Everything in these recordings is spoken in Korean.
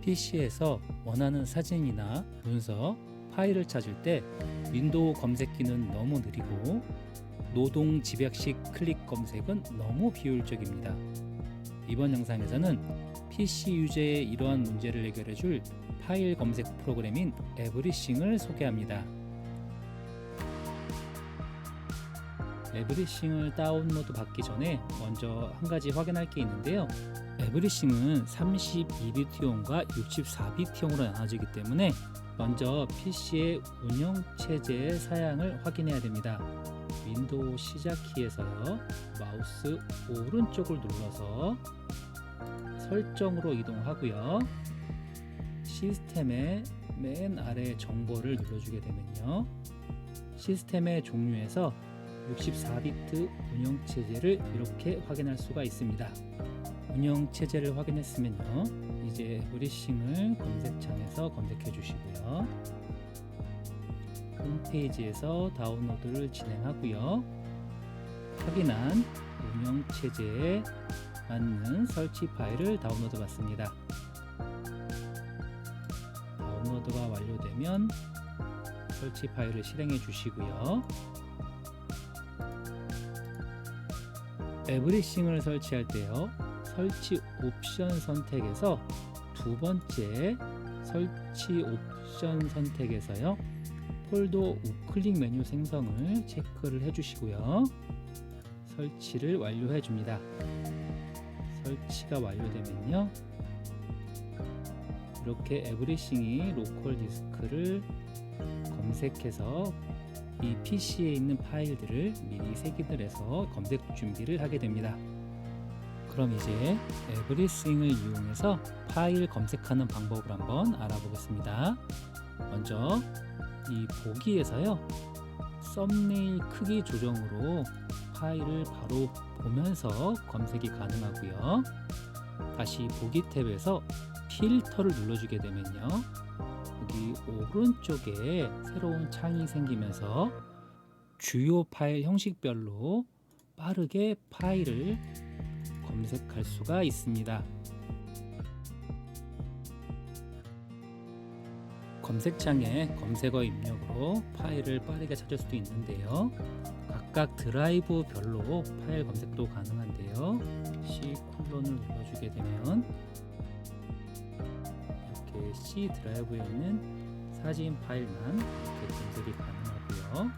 PC에서 원하는 사진이나 문서, 파일을 찾을 때 윈도우 검색기는 너무 느리고 노동 집약식 클릭 검색은 너무 비효율적입니다. 이번 영상에서는 PC 유저의 이러한 문제를 해결해 줄 파일 검색 프로그램인 에브리싱을 소개합니다. 에브리싱을 다운로드 받기 전에 먼저 한 가지 확인할 게 있는데요. 에브리싱은 32비트용과 64비트용으로 나눠지기 때문에 먼저 PC의 운영 체제의 사양을 확인해야 됩니다. 윈도우 시작키에서요. 마우스 오른쪽을 눌러서 설정으로 이동하고요. 시스템의 맨 아래 정보를 눌러주게 되면요. 시스템의 종류에서 64비트 운영 체제를 이렇게 확인할 수가 있습니다. 운영 체제를 확인했으면요. 이제 브리싱을 검색창에서 검색해 주시고요. 홈페이지에서 다운로드를 진행하고요. 확인한 운영 체제에 맞는 설치 파일을 다운로드 받습니다. 다운로드가 완료되면 설치 파일을 실행해 주시고요. 에브리싱을 설치할 때요. 설치 옵션 선택에서 두 번째 설치 옵션 선택에서요. 폴더 우클릭 메뉴 생성을 체크를 해 주시고요. 설치를 완료해 줍니다. 설치가 완료되면요. 이렇게 에브리싱이 로컬 디스크를 검색해서 이 PC에 있는 파일들을 미리 색인을 해서 검색 준비를 하게 됩니다. 그럼 이제 에브리싱을 이용해서 파일 검색하는 방법을 한번 알아보겠습니다. 먼저 이 보기에서요. 썸네일 크기 조정으로 파일을 바로 보면서 검색이 가능하고요. 다시 보기 탭에서 필터를 눌러주게 되면요. 여기 오른쪽에 새로운 창이 생기면서 주요 파일 형식별로 빠르게 파일을 검색할 수가 있습니다. 검색창에 검색어 입력으로 파일을 빠르게 찾을 수도 있는데요. 각각 드라이브별로 파일 검색도 가능한데요. C 콜론을 눌러주게 되면 C 드라이브에 있는 사진 파일만 이렇게 검색이 가능하고요.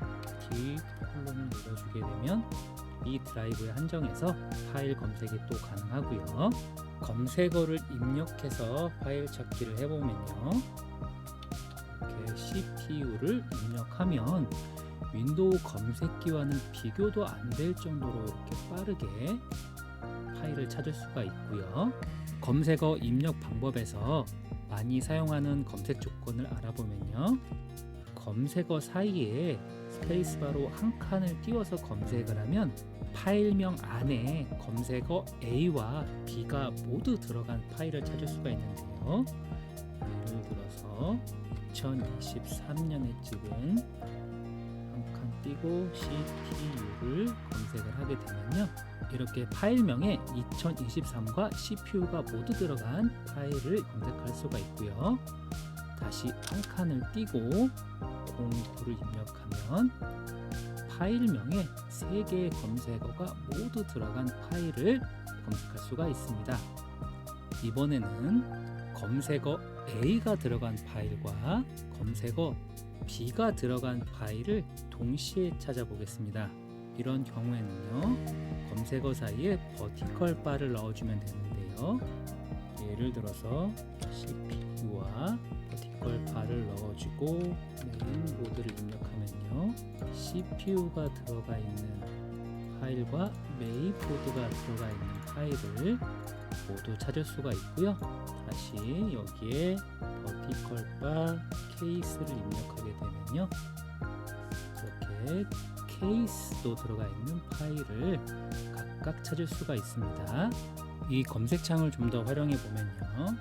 D 콜론을 눌러주게 되면 이 드라이브에 한정해서 파일 검색이 또 가능하고요. 검색어를 입력해서 파일 찾기를 해보면요. 이렇게 CPU를 입력하면 윈도우 검색기와는 비교도 안 될 정도로 이렇게 빠르게 파일을 찾을 수가 있고요. 검색어 입력 방법에서 많이 사용하는 검색 조건을 알아보면요. 검색어 사이에 스페이스바로 한 칸을 띄워서 검색을 하면 파일명 안에 검색어 A와 B가 모두 들어간 파일을 찾을 수가 있는데요. 예를 들어서 2023년에 찍은 한 칸 띄고 CPU를 검색을 하게 되면요. 이렇게 파일명에 2023과 CPU가 모두 들어간 파일을 검색할 수가 있고요. 다시 한 칸을 띄고 09를 입력하면 파일명에 3개의 검색어가 모두 들어간 파일을 검색할 수가 있습니다. 이번에는 검색어 A가 들어간 파일과 검색어 B가 들어간 파일을 동시에 찾아보겠습니다. 이런 경우에는요, 검색어 사이에 버티컬 바를 넣어주면 되는데요. 예를 들어서 CPU와 버티컬 바를 넣어주고 메인보드를 입력하면요, CPU가 들어가 있는 파일과 메인보드가 들어가 있는 파일을 모두 찾을 수가 있고요. 다시 여기에 버티컬 바 케이스를 입력하게 되면요. 이렇게 케이스도 들어가 있는 파일을 각각 찾을 수가 있습니다. 이 검색창을 좀 더 활용해 보면요.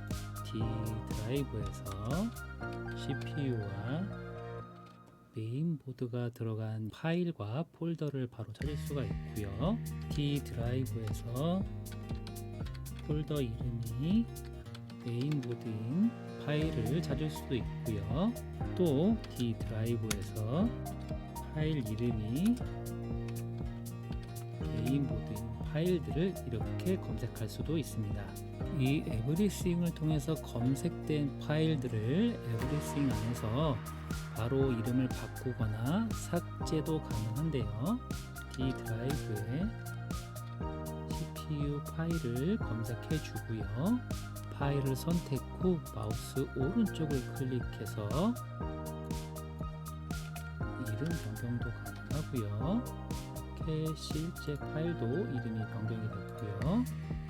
D 드라이브에서 CPU와 메인보드가 들어간 파일과 폴더를 바로 찾을 수가 있고요. D 드라이브에서 폴더 이름이 메인보드인 파일을 찾을 수도 있고요. 또 D 드라이브에서 파일 이름이 메인보드인 파일들을 이렇게 검색할 수도 있습니다. 이 에브리싱을 통해서 검색된 파일들을 에브리싱 안에서 바로 이름을 바꾸거나 삭제도 가능한데요. D 드라이브에 CPU 파일을 검색해 주고요. 파일을 선택 후 마우스 오른쪽을 클릭해서 이름 변경도 가능하고요. 이렇게 실제 파일도 이름이 변경이 됐고요.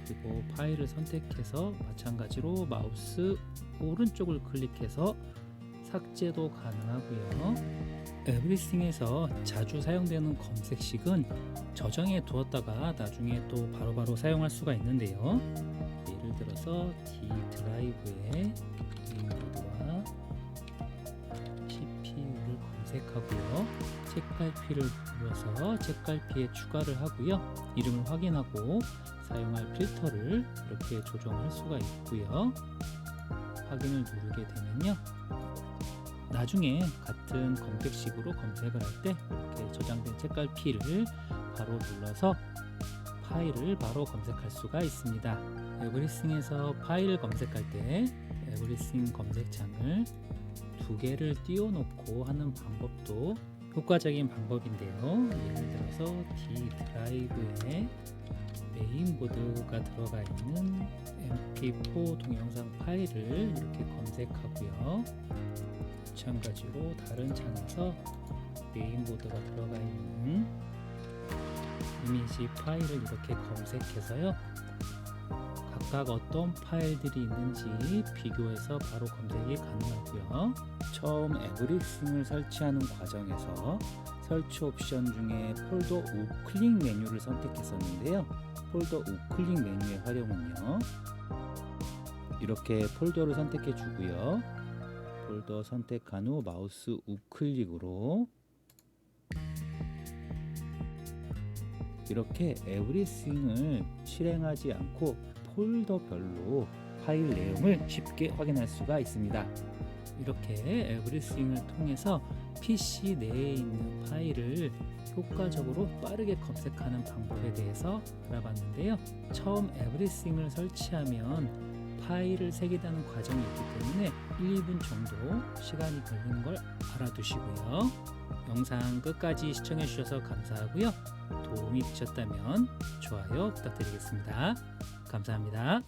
그리고 파일을 선택해서 마찬가지로 마우스 오른쪽을 클릭해서 삭제도 가능하고요. 에브리싱에서 자주 사용되는 검색식은 저장해 두었다가 나중에 또 바로바로 사용할 수가 있는데요. 예를 들어서 D 드라이브에 검색하고요. 책갈피를 눌러서 책갈피에 추가를 하고요. 이름을 확인하고 사용할 필터를 이렇게 조정할 수가 있고요. 확인을 누르게 되면요. 나중에 같은 검색식으로 검색을 할 때 이렇게 저장된 책갈피를 바로 눌러서 파일을 바로 검색할 수가 있습니다. 에브리싱에서 파일을 검색할 때 에브리싱 검색창을 두 개를 띄워놓고 하는 방법도 효과적인 방법인데요. 예를 들어서 D 드라이브에 메인보드가 들어가 있는 MP4 동영상 파일을 이렇게 검색하고요. 마찬가지로 다른 창에서 메인보드가 들어가 있는 이미지 파일을 이렇게 검색해서요. 각각 어떤 파일들이 있는지 비교해서 바로 검색이 가능하고요. 처음 에브리싱을 설치하는 과정에서 설치 옵션 중에 폴더 우클릭 메뉴를 선택했었는데요. 폴더 우클릭 메뉴의 활용은요. 이렇게 폴더를 선택해 주고요. 폴더 선택한 후 마우스 우클릭으로 이렇게 에브리싱을 실행하지 않고 폴더별로 파일 내용을 쉽게 확인할 수가 있습니다. 이렇게 에브리싱을 통해서 PC 내에 있는 파일을 효과적으로 빠르게 검색하는 방법에 대해서 알아봤는데요. 처음 에브리싱을 설치하면 파일을 새기다는 과정이 있기 때문에 1, 2분 정도 시간이 걸리는 걸 알아두시고요. 영상 끝까지 시청해 주셔서 감사하고요. 도움이 되셨다면 좋아요 부탁드리겠습니다. 감사합니다.